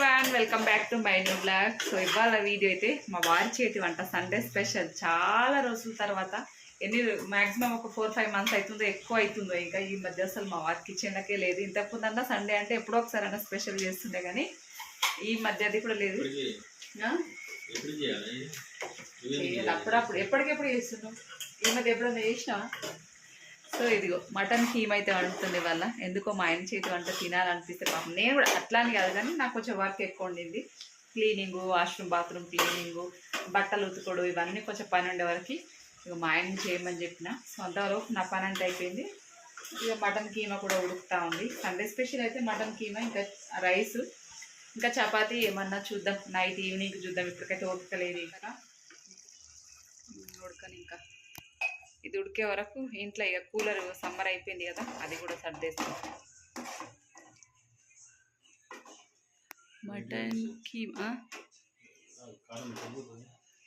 Everyone welcome back to my new blog so ఇవాళ video అయితే మా వారి చేతి వంట సండే స్పెషల్ చాలా రోజుల తర్వాత ఎన్ని మాక్సిమం ఒక ఫోర్ ఫైవ్ మంత్స్ అవుతుందో ఎక్కువ అవుతుందో ఇంకా ఈ మధ్య అసలు మా వారి కిచెన్లకే లేదు. ఇంతకు ముందన్నా సండే అంటే ఎప్పుడో ఒకసారి అన్నా స్పెషల్ చేస్తుండే కానీ ఈ మధ్య అది కూడా లేదు? అప్పుడప్పుడు ఎప్పటికెప్పుడు చేస్తున్నావు ఈ మధ్య ఎప్పుడన్నా చేసినావా? సో ఇదిగో మటన్ కీమ్ అయితే వండుతుంది వల్ల ఎందుకో మా ఆయన చేతి వంట తినాలనిపిస్తే పాపం. నేను కూడా అట్లా అని కాదు కానీ నాకు కొంచెం వర్క్ ఎక్కువ ఉండింది. క్లీనింగ్ వాష్రూమ్ బాత్రూమ్ క్లీనింగ్ బట్టలు ఉతుకోడు ఇవన్నీ కొంచెం పని ఉండే వరకు ఇక మా ఆయన చేయమని చెప్పిన. సో అంతవరకు నా పని అంటే అయిపోయింది. ఇక మటన్ కీమా కూడా ఉడుకుతా ఉంది. సండే స్పెషల్ అయితే మటన్ కీమా ఇంకా రైస్ ఇంకా చపాతి ఏమన్నా చూద్దాం. నైట్ ఈవినింగ్ చూద్దాం. ఇప్పటికైతే ఉడకలేదు ఇంకా ఉడకని ఇంకా ఇది ఉడికే వరకు ఇంట్లో ఇక కూలర్ సమ్మర్ అయిపోయింది కదా అది కూడా సర్దేస్తాం. మటన్ కీమా.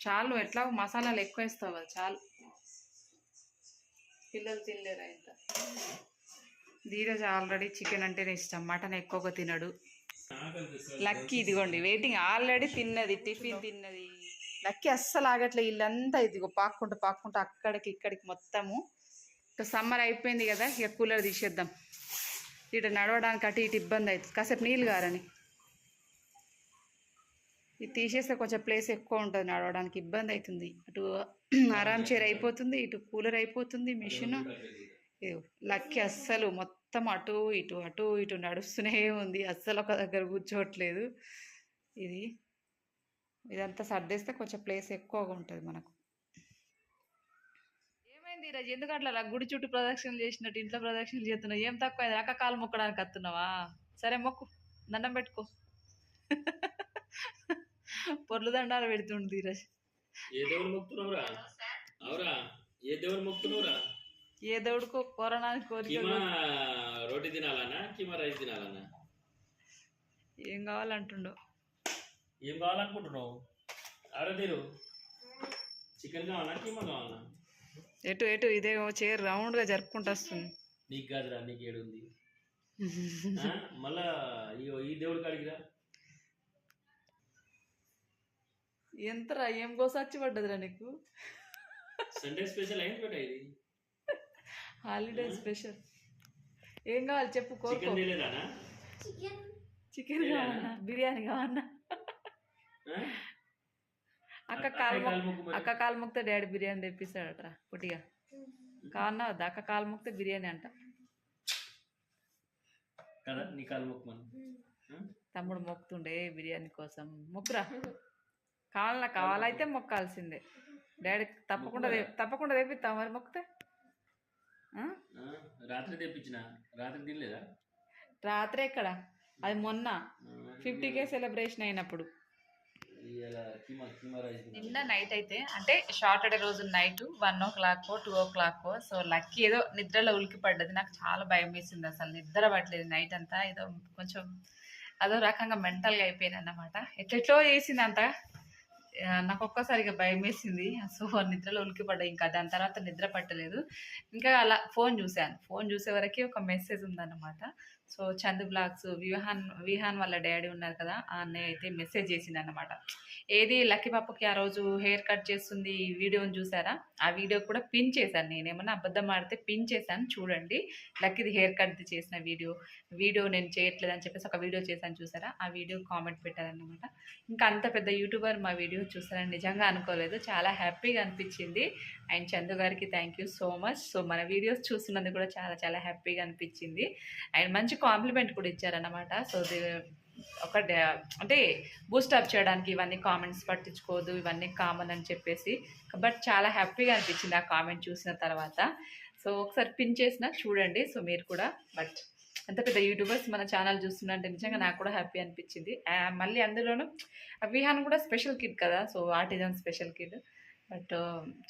చాలు ఎట్లా మసాలాలు ఎక్కువ వేస్తావు కదా చాలు. పిల్లలు తినలేరా ఇంత? ధీరజ్ ఆల్రెడీ చికెన్ అంటేనే ఇష్టం మటన్ ఎక్కువగా తినడు. లక్కీ ఇదిగోండి వెయిటింగ్ ఆల్రెడీ తిన్నది టిఫిన్ తిన్నది. లక్కీ అస్సలు ఆగట్లే ఇల్లంతా ఇదిగో పాక్కుంటూ పాక్కుంటూ అక్కడికి ఇక్కడికి మొత్తము. ఇక సమ్మర్ అయిపోయింది కదా ఇక కూలర్ తీసేద్దాం. ఇటు నడవడానికి అటు ఇటు ఇబ్బంది అవుతుంది కాసేపు నీళ్ళు గారని. ఇది తీసేస్తే కొంచెం ప్లేస్ ఎక్కువ ఉంటుంది నడవడానికి ఇబ్బంది అవుతుంది అటు ఆరామ్ చైర్ అయిపోతుంది ఇటు కూలర్ అయిపోతుంది మిషన్. లక్కి అస్సలు మొత్తం అటు ఇటు అటు ఇటు నడుస్తూనే ఉంది. అస్సలు ఒక దగ్గర కూర్చోవట్లేదు. ఇది ఇదంతా సర్దేస్తే కొంచెం ప్లేస్ ఎక్కువగా ఉంటుంది మనకు. ఏమైంది ఈరోజు? ఎందుకు అట్లా లా గుడి చుట్టూ ప్రదక్షిణలు చేసినట్టు ఇంట్లో ప్రదక్షిణలు చేస్తున్నావు? ఏం తక్కువ అయింది? అక్క కాలు మొక్కడానికి వస్తున్నావా? సరే మొక్కు దండం పెట్టుకో. పొర్లు దండాలు పెడుతుండు ధీరజ్ ఏ దేవుడు మొక్కుతున్నావురా? అవురా? ఏ దేవుడు మొక్కుతున్నావురా? ఏ దేవుడికో కోరడానికి కోరిక కీమా రోటీ తినాలనా కీమా రైస్ తినాలనా ఏం కావాలంటుండో. ఏం కావాలనుకుంటున్నావు? ఆరో తీరు. చికెన్ కావాలా కీమా కావాలా? ఎటు ఎటు ఇదే చైర్ రౌండ్గా జరుపుకుంటూ వస్తుంది. నీకు కాదురా నీకు ఏడుంది? మళ్ళా ఈ దేవుడి కాడికిరా ఎంతరా ఏం కోసొచ్చి పడ్డదిరా నీకు? సండే స్పెషల్ అయింది బేట ఇది? హాలిడే స్పెషల్ ఏం కావాలి చెప్పు కోరుకో చికెన్ చికెన్ కావాలన్నా బిర్యానీ కావాలన్నా? అక్క అక్క కాలు కాలు మొక్కు మరి. అక్క కాలు మొక్కితే డాడీ బిర్యానీ తెప్పిస్తాడట్రా పుట్టిగా. కావన్నా వద్దా అక్క కాలు మొక్కితే బిర్యానీ అంట. కదా? నీ? తమ్ముడు మొక్కుతుండే బిర్యానీ కోసం. మొక్కురా. కావాలన్నా కావాలైతే మొక్కాల్సిందే. డాడీ తప్పకుండా తప్పకుండా తెప్పిస్తాం మరి మొక్కితే? రాత్రి తెప్పించిన. రాత్రి తినలేదా? రాత్రే ఇక్కడ. అది మొన్న. ఫిఫ్టీ కే సెలబ్రేషన్ అయినప్పుడు. నిన్న నైట్ అయితే అంటే సాటర్డే రోజు night one o'clock two o'clock so Lucky ఏదో నిద్రలో ఉలికి పడ్డది. నాకు చాలా భయం వేసింది అసలు. నిద్ర పట్టలేదు నైట్ అంతా. ఏదో కొంచెం అదో రకంగా మెంటల్గా అయిపోయింది అన్నమాట. ఎట్లెట్లో చేసింది అంత నాకు ఒక్కసారిగా భయం వేసింది సో నిద్రలో ఉలికిపడ్డా. ఇంకా దాని తర్వాత నిద్ర పట్టలేదు. ఇంకా అలా ఫోన్ చూశాను. ఫోన్ చూసే వరకే ఒక మెసేజ్ ఉందన్నమాట. సో చందు బ్లాగ్స్ విహాన్ విహాన్ వాళ్ళ డాడీ ఉన్నారు కదా ఆ అన్నయ్య అయితే మెసేజ్ చేసింది అనమాట ఏది లక్కీ పాపకి ఆ రోజు హెయిర్ కట్ చేస్తుంది ఈ వీడియోని చూసారా? ఆ వీడియో కూడా పిన్ చేశాను నేను. ఏమన్నా అబద్ధం ఆడితే పిన్ చేశాను. చూడండి. లక్కీది హెయిర్ కట్ చేసిన వీడియో. వీడియో నేను చేయట్లేదు అని చెప్పేసి ఒక వీడియో చేశాను చూసారా? ఆ వీడియో కామెంట్ పెట్టారనమాట ఇంకా అంత పెద్ద యూట్యూబర్ మా వీడియో చూసారని నిజంగా అనుకోలేదు. చాలా హ్యాపీగా అనిపించింది. అండ్ చందు గారికి thank you so much so మన వీడియోస్ చూస్తున్నందుకు కూడా చాలా చాలా హ్యాపీగా అనిపించింది. అండ్ మంచి కాంప్లిమెంట్ కూడా ఇచ్చారన్నమాట. సో ఒక అంటే బూస్టప్ చేయడానికి ఇవన్నీ కామెంట్స్ పట్టించుకోదు ఇవన్నీ కామన్ అని చెప్పేసి. బట్ చాలా హ్యాపీగా అనిపించింది ఆ కామెంట్ చూసిన తర్వాత. సో ఒకసారి పిన్ చేసిన చూడండి. సో మీరు కూడా బట్ అంత పెద్ద యూట్యూబర్స్ మన ఛానల్ చూస్తున్నంటే నిజంగా నాకు కూడా హ్యాపీ అనిపించింది. మళ్ళీ అందులోనూ విహాన్ కూడా స్పెషల్ కిడ్ కదా so autism special kid but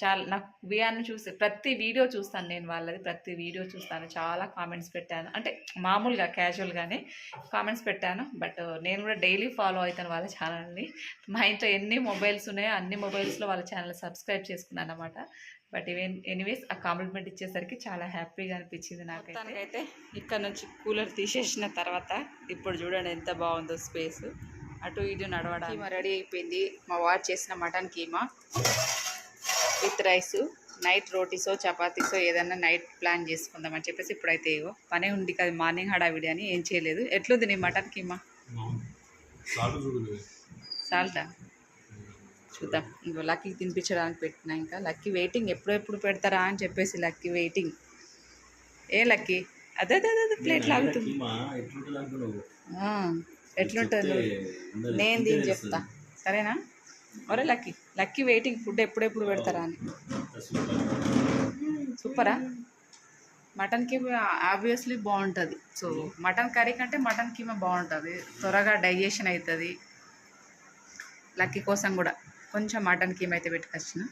చాలా నాకు విహాన్ చూసి ప్రతి వీడియో చూస్తాను నేను వాళ్ళది ప్రతి వీడియో చూస్తాను చాలా కామెంట్స్ పెట్టాను. అంటే మామూలుగా క్యాజువల్గానే కామెంట్స్ పెట్టాను. బట్ నేను కూడా డైలీ ఫాలో అవుతాను వాళ్ళ ఛానల్ని మా ఇంట్లో ఎన్ని మొబైల్స్ ఉన్నాయో అన్ని మొబైల్స్లో వాళ్ళ ఛానల్ సబ్స్క్రైబ్ చేసుకున్నాను అనమాట బట్ ఈవెన్ ఎనీవేస్ ఆ కాంప్లిమెంట్ ఇచ్చేసరికి చాలా హ్యాపీగా అనిపించింది నాకైతే. ఇక్కడ నుంచి కూలర్ తీసేసిన తర్వాత ఇప్పుడు చూడండి ఎంత బాగుందో స్పేస్. అటు ఇటు నడవడానికి. కీమా రెడీ అయిపోయింది. మా వారు చేసిన mutton keema with rice night రోటీసో చపాతీసో ఏదన్నా నైట్ ప్లాన్ చేసుకుందామని చెప్పేసి ఇప్పుడైతే ఇగో పనే ఉంది కదా మార్నింగ్ హడావిడి అని ఏం చేయలేదు. ఎట్లుంది నీ మటన్ కీమా? సాల్టా? చూద్దాం. ఇంకో లక్కీకి తినిపించడానికి పెట్టినా ఇంకా. లక్కీ వెయిటింగ్ ఎప్పుడెప్పుడు పెడతారా అని చెప్పేసి లక్కీ వెయిటింగ్. ఏ లక్కీ? అదే అదే అదే ప్లేట్ లాగుతుంది. ఎట్లుంటుంది? నేను దీన్ని చెప్తా. సరేనా? ఒరే లక్కీ లక్కీ వెయిటింగ్ ఫుడ్ ఎప్పుడెప్పుడు పెడతారా అని. సూపరా. మటన్ కీమా ఆబ్వియస్లీ బాగుంటుంది. సో మటన్ కర్రీ కంటే మటన్ కీమా బాగుంటుంది. త్వరగా డైజెషన్ అవుతుంది లక్కీ కోసం కూడా. కొంచెం మటన్ ఏమైతే అయితే పెట్టుకొచ్చిన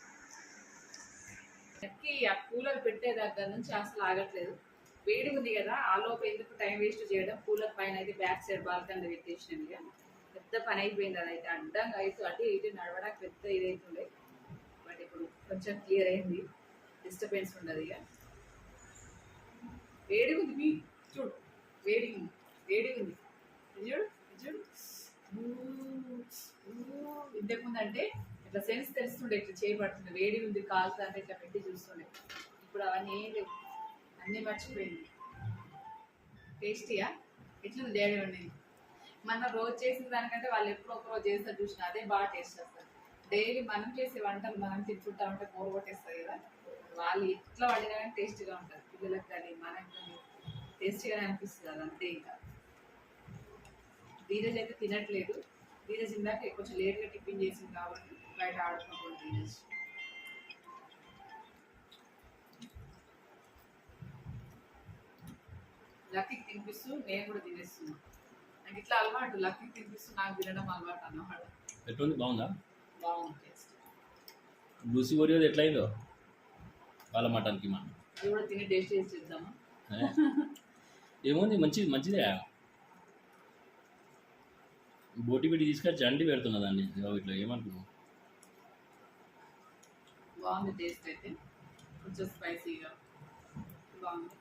ఆ కూలర్ పెట్టే దగ్గర నుంచి అసలు ఆగట్లేదు. వేడి ఉంది కదా ఆ లోపు ఎందుకు టైం వేస్ట్ చేయడం? కూలర్ పైన అయితే బ్యాక్ సైడ్ బాల్కనీ పెట్టేసినాం ఇక. పెద్ద పని అయిపోయింది అది అయితే అడ్డంగా అయితే అటు ఇటు నడవడానికి పెద్ద ఇదైతుండే. బట్ ఇప్పుడు కొంచెం క్లియర్ అయింది. డిస్టర్బెన్స్ ఉండదు ఇక. వేడి ఉంది మీ చూడు. వేడి ఉంది. వేడి ఉంది. చూడు చూడు. ఇంతకుముందు అంటే ఇట్లా సెన్స్ తెలుస్తుండే ఇట్లా చేయబడుతుంది వేడి ఉంది కాలుతా అంటే ఇట్లా పెట్టి చూస్తుండే. ఇప్పుడు అవన్నీ ఏం లేవు. అన్నీ మర్చిపోయింది. టేస్టీయా? ఎట్లుంది డాడీ ఉండేది మన రోజు చేసిన దానికంటే వాళ్ళు ఎప్పుడో ఒక రోజు చేస్తారు చూసిన అదే బాగా టేస్ట్ వస్తుంది డైలీ మనం చేసే వంటలు మనం తింటుంటా ఉంటే బోర్ కొట్టేస్తుంది కదా. వాళ్ళు ఎట్లా వండినా కానీ టేస్ట్గా ఉంటుంది. పిల్లలకు కానీ మనకు కానీ టేస్టీగానే అనిపిస్తుంది అది అంతే ఇంకా. ధీరజ్ అయితే తినట్లేదు. ధీరజ్ ఇందాక కొంచెం లేట్గా టిఫిన్ చేసింది కాబట్టి బయట ఆడుకుంటుంది ధీరజ్ లక్కీకి తినిపిస్తూ నేను కూడా తినేస్తున్నాను నాకు ఇట్లా అలవాటు లక్కీకి తినిపిస్తూ నాకు తినడం అలవాటు అన్నమాట. ఎట్లుంది? బాగుందా? బాగుంది టేస్ట్. లూసి ఓరియోది ఎట్లయిందో? వాళ్ళ మటన్కి మా ఇది కూడా తిని టేస్ట్ చేసి చూద్దామా? ఏముంది? మంచిది మంచిదే. బోటి పెట్టి తీసుకొచ్చి అండి పెడుతున్నా దాన్ని. ఇదిగో ఇట్లా ఏమనుకున్నావు? బాగుంది టేస్ట్ అయితే. కొంచెం స్పైసీగా. బాగుంది?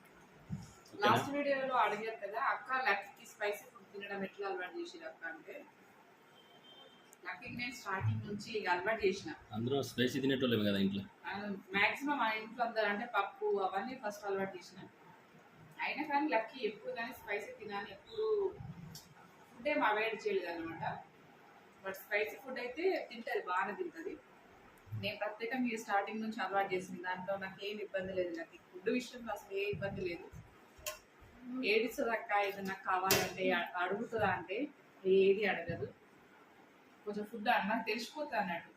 లాస్ట్ వీడియోలో అడిగారు కదా అక్క లక్కీకి స్పైసీ ఫుడ్ తినడం ఎట్లా అలవాటు చేసిరు అక్క అంటే లక్కీకి నేను స్టార్టింగ్ నుంచి అలవాటు చేసిన. అందరూ స్పైసీ తినేటోళ్ళేమే కదా ఇంట్లో. మాక్సిమం మా ఇంట్లో అందరూ అంటే పప్పు అవన్నీ ఫస్ట్ అలవాటు చేసిన. అయినా కానీ లక్కీ ఎప్పుడు కానీ స్పైసీ తినాలి ఎప్పుడు ఫుడ్ ఏం అవాయిడ్ చేయలేదు అనమాట బట్ స్పైసీ ఫుడ్ అయితే తింటుంది బాగానే తింటుంది. నేను ప్రత్యేకంగా మీరు స్టార్టింగ్ నుంచి అలవాటు చేసింది దాంట్లో నాకు ఏం ఇబ్బంది లేదు. నాకు ఫుడ్ విషయంలో అసలు ఏ ఇబ్బంది లేదు. ఏడుస్తుంది ఏదన్నా కావాలంటే అడుగుతుందా అంటే ఏది అడగదు. కొంచెం ఫుడ్ అన్నా తెలిసిపోతా అన్నట్టు.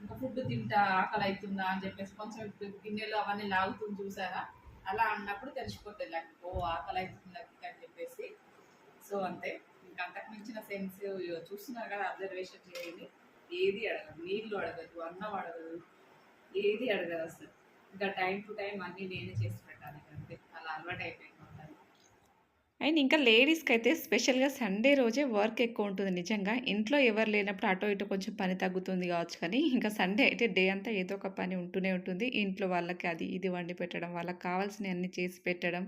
ఇంకా ఫుడ్ తింటా ఆకలి అవుతుందా అని చెప్పేసి కొంచెం గిన్నెలు అవన్నీ లాగుతుంది చూసారా? అలా అన్నప్పుడు తెలిసిపోతుంది నాకు ఓ ఆకలి అవుతుంది అని చెప్పేసి. సో అంతే. ఇంకా అంతకు మించిన సెన్స్ చూస్తున్నారు కదా అబ్జర్వేషన్ చేయండి. ఏది అడగదు నీళ్ళు అడగదు అన్నం అడగదు ఏది అడగదు అసలు. ఇంకా టైం టు టైం అన్నీ నేనే చేసి పెట్టాలి అంతే. అలా అలవాటు అయిపోయింది అండ్ ఇంకా లేడీస్కి అయితే స్పెషల్గా సండే రోజే వర్క్ ఎక్కువ ఉంటుంది నిజంగా. ఇంట్లో ఎవరు లేనప్పుడు అటో ఇటో కొంచెం పని తగ్గుతుంది కావచ్చు కానీ ఇంకా సండే అయితే డే అంతా ఏదో ఒక పని ఉంటూనే ఉంటుంది. ఇంట్లో వాళ్ళకి అది ఇది వండి పెట్టడం వాళ్ళకి కావాల్సినవి అన్నీ చేసి పెట్టడం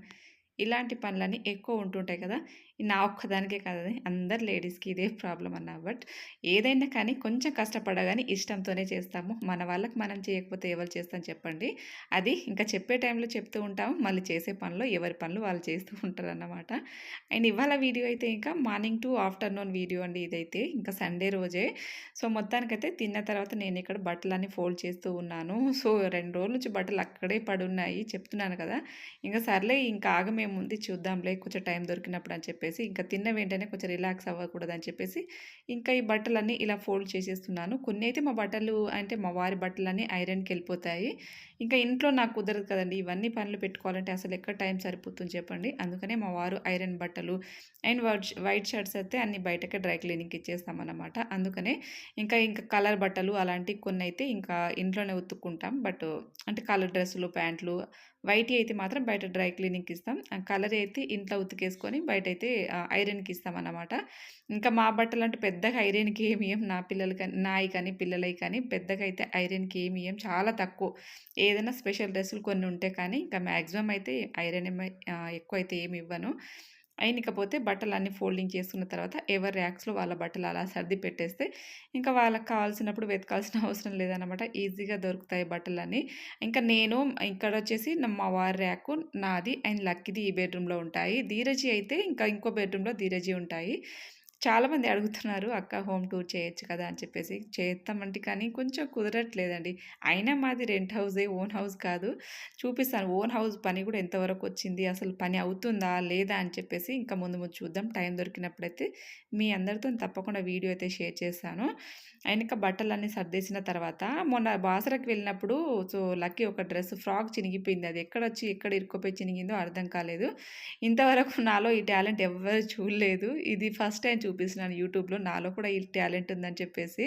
ఇలాంటి పనులన్నీ ఎక్కువ ఉంటుంటాయి కదా. నా ఒక్కదానికే కాదు అందరు లేడీస్కి ఇదే ప్రాబ్లం అన్న. బట్ ఏదైనా కానీ కొంచెం కష్టపడగానే ఇష్టంతోనే చేస్తాము. మన వాళ్ళకి మనం చేయకపోతే ఎవరు చేస్తాం చెప్పండి. అది ఇంకా చెప్పే టైంలో చెప్తూ ఉంటాము. మళ్ళీ చేసే పనులు ఎవరి పనులు వాళ్ళు చేస్తూ ఉంటారు అన్నమాట అండ్ ఇవాళ వీడియో అయితే ఇంకా మార్నింగ్ టు ఆఫ్టర్నూన్ వీడియో అండి ఇదైతే. ఇంకా సండే రోజే. సో మొత్తానికైతే తిన్న తర్వాత నేను ఇక్కడ బట్టలన్నీ ఫోల్డ్ చేస్తూ ఉన్నాను. సో రెండు రోజుల నుంచి బట్టలు అక్కడే పడున్నాయి. చెప్తున్నాను కదా. ఇంకా సర్లే ఇంకా ఆగమేముంది చూద్దాంలే. కొంచెం టైం దొరికినప్పుడు అని చెప్పేసి ఇంకా తిన్న వెంటనే కొంచెం రిలాక్స్ అవ్వకూడదు అని చెప్పేసి ఇంకా ఈ బట్టలన్నీ ఇలా ఫోల్డ్ చేసేస్తున్నాను. కొన్ని అయితే మా బట్టలు అంటే మా వారి బట్టలన్నీ ఐరన్కి వెళ్ళిపోతాయి. ఇంకా ఇంట్లో నాకు కుదరదు కదండి. ఇవన్నీ పనులు పెట్టుకోవాలంటే అసలు ఎక్కడ టైం సరిపోతుంది చెప్పండి. అందుకనే మా వారు ఐరన్ బట్టలు అండ్ వైట్ వైట్ షర్ట్స్ అయితే అన్ని బయటకే డ్రై క్లీనింగ్కి ఇచ్చేస్తామన్నమాట. అందుకనే ఇంకా ఇంకా కలర్ బట్టలు అలాంటివి కొన్ని అయితే ఇంకా ఇంట్లోనే ఉతుక్కుంటాం. బట్ అంటే కలర్ డ్రెస్సులు ప్యాంట్లు వైట్ అయితే మాత్రం బయట డ్రై క్లీనింగ్కి ఇస్తాం. కలర్ అయితే ఇంట్లో ఉతికేసుకొని బయట అయితే ఐరన్కి ఇస్తాం అన్నమాట ఇంకా మా బట్టలు అంటే పెద్దగా ఐరన్కి ఏమి ఇయ్యం. నా పిల్లలు కానీ నాయి కానీ పిల్లలవి కానీ పెద్దగా అయితే ఐరన్కి ఏమి ఇయ్యం. చాలా తక్కువ. ఏదైనా స్పెషల్ డ్రెస్సులు కొన్ని ఉంటే కానీ ఇంకా మ్యాక్సిమం అయితే ఐరన్ ఏమై- ఎక్కువ అయితే ఏమి ఇవ్వను. అయినకపోతే ఇకపోతే బట్టలన్నీ ఫోల్డింగ్ చేసుకున్న తర్వాత ఎవరి ర్యాక్స్‌లో వాళ్ళ బట్టలు అలా సర్ది పెట్టేస్తే ఇంకా వాళ్ళకి కావాల్సినప్పుడు వెతకాల్సిన అవసరం లేదనమాట. ఈజీగా దొరుకుతాయి బట్టలన్నీ. ఇంకా నేను ఇక్కడ వచ్చేసి మా వారి ర్యాకు నాది అండ్ లక్కిది ఈ బెడ్‌రూమ్‌లో ఉంటాయి. ధీరజి అయితే ఇంకా ఇంకో బెడ్‌రూమ్‌లో ధీరజి ఉంటాయి. చాలామంది అడుగుతున్నారు అక్క హోమ్ టూర్ చేయొచ్చు కదా! అని చెప్పేసి. చేస్తామంటే కానీ కొంచెం కుదరట్లేదండి. అయినా మాది రెంట్ హౌసే ఓన్ హౌస్ కాదు. చూపిస్తాను ఓన్ హౌస్ పని కూడా ఎంతవరకు వచ్చింది, అసలు పని అవుతుందా? లేదా? అని చెప్పేసి ఇంకా ముందు ముందు చూద్దాం. టైం దొరికినప్పుడైతే మీ అందరితో తప్పకుండా వీడియో అయితే షేర్ చేస్తాను. అండ్ బట్టలన్నీ సర్దేసిన తర్వాత మొన్న బాసరకు వెళ్ళినప్పుడు సో, లక్కీ ఒక డ్రెస్ ఫ్రాక్ చినిగిపోయింది. అది ఎక్కడొచ్చి ఎక్కడ ఇరుక్కుపోయి చినిగిందో అర్థం కాలేదు. ఇంతవరకు నాలో ఈ టాలెంట్ ఎవ్వరు చూడలేదు. ఇది ఫస్ట్ టైం చూపిస్తున్నాను యూట్యూబ్‌లో నాలో కూడా ఈ టాలెంట్ ఉందని చెప్పేసి.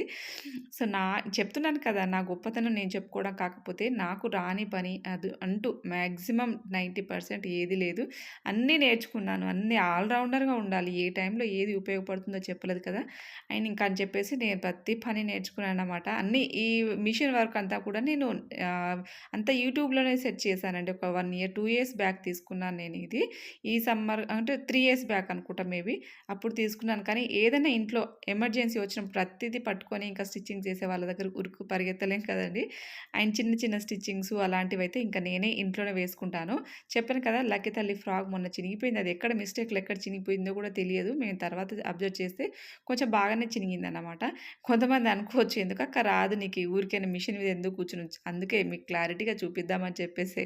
సో, నా చెప్తున్నాను కదా! నా గొప్పతనం నేను చెప్పుకోవడం కాకపోతే నాకు రాని పని అది అంటూ మ్యాక్సిమం నైంటీ పర్సెంట్ ఏది లేదు. అన్నీ నేర్చుకున్నాను. అన్నీ ఆల్రౌండర్గా ఉండాలి. ఏ టైంలో ఏది ఉపయోగపడుతుందో చెప్పలేదు కదా! అండ్ ఇంకా అని చెప్పేసి నేను ప్రతి పని నేర్చుకున్నాను అనమాట అన్ని ఈ మిషన్ వర్క్ అంతా కూడా నేను అంతా యూట్యూబ్‌లోనే సెర్చ్ చేశానండి. ఒక one year, two years back తీసుకున్నాను నేను ఇది. ఈ సమ్మర్ అంటే త్రీ ఇయర్స్ బ్యాక్ అనుకుంటా మేబీ. అప్పుడు తీసుకున్నాను. కానీ ఏదైనా ఇంట్లో ఎమర్జెన్సీ వచ్చినప్పుడు ప్రతిదీ పట్టుకొని ఇంకా స్టిచ్చింగ్ చేసే వాళ్ళ దగ్గర ఉరుకు పరిగెత్తలేం కదండి అండ్ చిన్న చిన్న స్టిచ్చింగ్స్ అలాంటివైతే ఇంకా నేనే ఇంట్లోనే వేసుకుంటాను. చెప్పాను కదా! లక్కి తల్లి ఫ్రాక్ మొన్న చినిగిపోయింది. అది ఎక్కడ మిస్టేక్‌లో ఎక్కడ చినిగిపోయిందో కూడా తెలియదు. మేము తర్వాత అబ్జర్వ్ చేస్తే కొంచెం బాగానే చినిగిందనమాట. కొంతమంది అనుకోవచ్చు ఎందుకక్క రాదు నీకు ఊరికైనా మిషన్ మీద ఎందుకు కూర్చుని అందుకే మీకు క్లారిటీగా చూపిద్దామని చెప్పేసి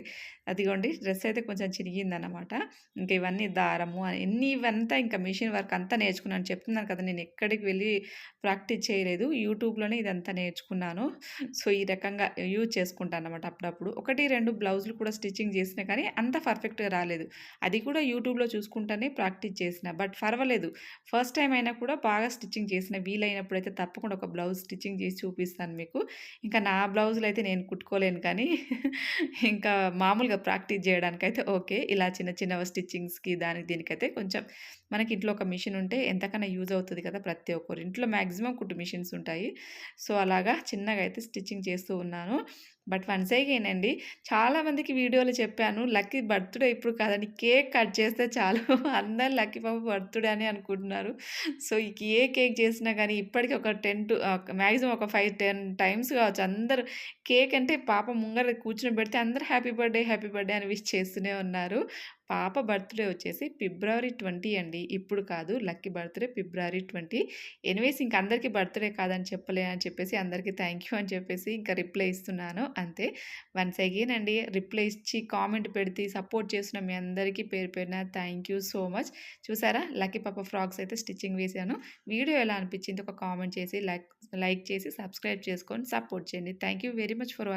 అదిగోండి డ్రెస్ అయితే కొంచెం చిరిగిందనమాట ఇంకా ఇవన్నీ దారము ఎన్ని ఇవంతా ఇంకా మిషన్ వర్క్ అంతా నేర్చుకున్నాను. చెప్తున్నాను కదా! నేను ఎక్కడికి వెళ్ళి ప్రాక్టీస్ చేయలేదు. యూట్యూబ్‌లోనే ఇదంతా నేర్చుకున్నాను. సో, ఈ రకంగా యూజ్ చేసుకుంటాను అనమాట అప్పుడప్పుడు. 1, 2 బ్లౌజులు కూడా స్టిచ్చింగ్ చేసినా కానీ అంత పర్ఫెక్ట్‌గా రాలేదు. అది కూడా యూట్యూబ్‌లో చూసుకుంటానే ప్రాక్టీస్ చేసిన. బట్ పర్వాలేదు. ఫస్ట్ టైం అయినా కూడా బాగా స్టిచ్చింగ్ చేసిన. వీలైనప్పుడు అయితే తప్పకుండా ఒక బ్లౌజ్ స్టిచ్చింగ్ చేసి చూపిస్తాను మీకు. ఇంకా నా బ్లౌజులు అయితే నేను కుట్టుకోలేను కానీ ఇంకా మామూలుగా ప్రాక్టీస్ చేయడానికైతే ఓకే. ఇలా చిన్న చిన్న స్టిచ్చింగ్స్‌కి దానికి దీనికైతే కొంచెం మనకి ఇంట్లో ఒక మిషన్ ఉంటే ఎంతకన్నా యూజ్ అవుతుంది కదా! ప్రతి ఒక్కరు ఇంట్లో మ్యాక్సిమం కుట్టు మిషన్స్ ఉంటాయి. సో, అలాగా చిన్నగా అయితే స్టిచ్చింగ్ చేస్తూ ఉన్నాను. బట్ వన్స్ అగైన్ అండి చాలామందికి వీడియోలో చెప్పాను. లక్కీ బర్త్‌డే ఇప్పుడు కాదండి కేక్ కట్ చేస్తే చాలు అందరూ లక్కీ పాప బర్త్‌డే అని అనుకుంటున్నారు. సో, ఏ కేక్ చేసినా కానీ ఇప్పటికి ఒక 10 టు మ్యాక్సిమం ఒక 5, 10 టైమ్స్ కావచ్చు. అందరు కేక్ అంటే పాప ముంగర పెడితే అందరు హ్యాపీ బర్త్‌డే, హ్యాపీ బర్త్‌డే అని విష్ చేస్తూనే ఉన్నారు. పాప బర్త్‌డే వచ్చేసి ఫిబ్రవరి 20 అండి. ఇప్పుడు కాదు. లక్కీ బర్త్‌డే ఫిబ్రవరి 20. ఎనీవేస్ ఇంక అందరికీ బర్త్‌డే కాదని చెప్పలే అని చెప్పేసి అందరికీ థ్యాంక్ యూ అని చెప్పేసి ఇంకా రిప్లై ఇస్తున్నాను అంతే. వన్స్ అగైన్ అండి రిప్లై ఇచ్చి కామెంట్ పెడితే సపోర్ట్ చేసిన మీ అందరికీ పేరు పేరున థ్యాంక్ యూ సో మచ్. చూసారా లక్కీ పాప ఫ్రాక్స్ అయితే స్టిచ్చింగ్ వేశాను. వీడియో ఎలా అనిపించింది ఒక కామెంట్ చేసి లైక్ లైక్ చేసి సబ్స్క్రైబ్ చేసుకొని సపోర్ట్ చేయండి. Thank you very much for watching.